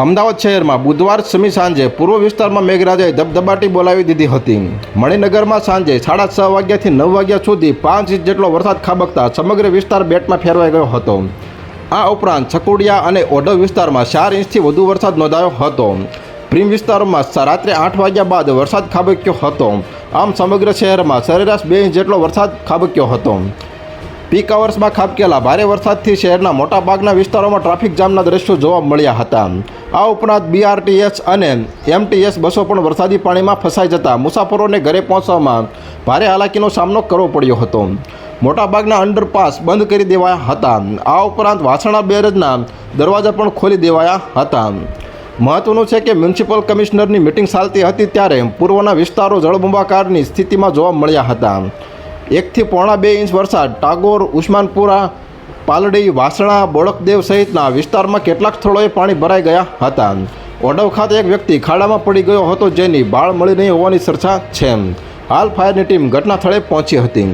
અમદાવાદ શહેરમાં બુધવાર સમી સાંજે પૂર્વ વિસ્તારમાં મેઘરાજાએ ધબધબાટી બોલાવી દીધી હતી. મણિનગરમાં સાંજે સાડા છ વાગ્યાથી નવ વાગ્યા સુધી પાંચ ઇંચ જેટલો વરસાદ ખાબકતા સમગ્ર વિસ્તાર બેટમાં ફેરવાઈ ગયો હતો. આ ઉપરાંત છકુડિયા અને ઓઢવ વિસ્તારમાં ચાર ઇંચથી વધુ વરસાદ નોંધાયો હતો. પ્રીમ વિસ્તારોમાં રાત્રે આઠ વાગ્યા બાદ વરસાદ ખાબક્યો હતો. આમ સમગ્ર શહેરમાં સરેરાશ બે ઇંચ જેટલો વરસાદ ખાબક્યો હતો. પીક અવર્સમાં ખાબકેલા ભારે વરસાદથી શહેરના મોટાભાગના વિસ્તારોમાં ટ્રાફિક જામના દ્રશ્યો જોવા મળ્યા હતા. આ ઉપરાંત બીઆરટીએસ અને એમટીએસ બસો પણ વરસાદી પાણીમાં ફસાઈ જતા મુસાફરોને ઘરે પહોંચવામાં ભારે હાલાકીનો સામનો કરવો પડ્યો હતો. મોટાભાગના અંડરપાસ બંધ કરી દેવાયા હતા. આ ઉપરાંત વાસણા બેરેજના દરવાજા પણ ખોલી દેવાયા હતા. મહત્વનું છે કે મ્યુનિસિપલ કમિશનરની મિટિંગ ચાલતી હતી ત્યારે પૂર્વના વિસ્તારો જળબંબાકારની સ્થિતિમાં જોવા મળ્યા હતા. એકથી પોણા બે ઇંચ વરસાદ, ટાગોર, ઉસ્માનપુરા, પાલડી, વાસણા બોડકદેવ સહિતના વિસ્તારમાં કેટલાક સ્થળોએ પાણી ભરાઈ ગયા હતા. ઓડવ ખાતે એક વ્યક્તિ ખાડામાં પડી ગયો હતો જેની બાળ મળી નહીં હોવાની ચર્ચા છે. હાલ ફાયરની ટીમ ઘટના સ્થળે પહોંચી હતી.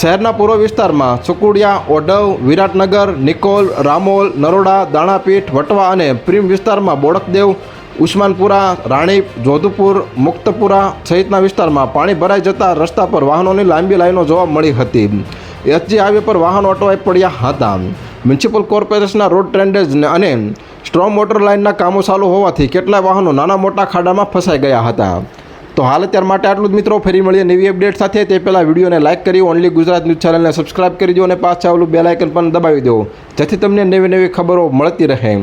શહેરના પૂર્વ વિસ્તારમાં સુકુડિયા ઓડવ વિરાટનગર, નિકોલ, રામોલ, નરોડા, દાણાપીઠ, વટવા અને પ્રીમ વિસ્તારમાં બોડકદેવ ઉસ્માનપુરા રાણીપ જોધપુર, મુક્તપુરા સહિતના વિસ્તારમાં પાણી ભરાઈ જતા રસ્તા પર વાહનોની લાંબી લાઈનો જોવા મળી હતી. એસજી હાઈવે પર વાહનો અટવાઈ પડ્યા હતા. મ્યુનિસિપલ કોર્પોરેશનના રોડ ટ્રેન્ડેજ અને સ્ટ્રોંગ મોટર લાઇનના કામો ચાલુ હોવાથી કેટલાય વાહનો નાના મોટા ખાડામાં ફસાઈ ગયા હતા. તો હાલ અત્યાર માટે આટલું જ મિત્રો. ફરી મળીએ નવી અપડેટ સાથે. તે પહેલાં વિડીયોને લાઇક કરી ઓનલી ગુજરાત ન્યૂઝ ચેનલને સબસ્ક્રાઇબ કરી દો અને પાછા આવેલું બેલાઇકન પણ દબાવી દો. જેથી તમને નવી નવી ખબરો મળતી રહે.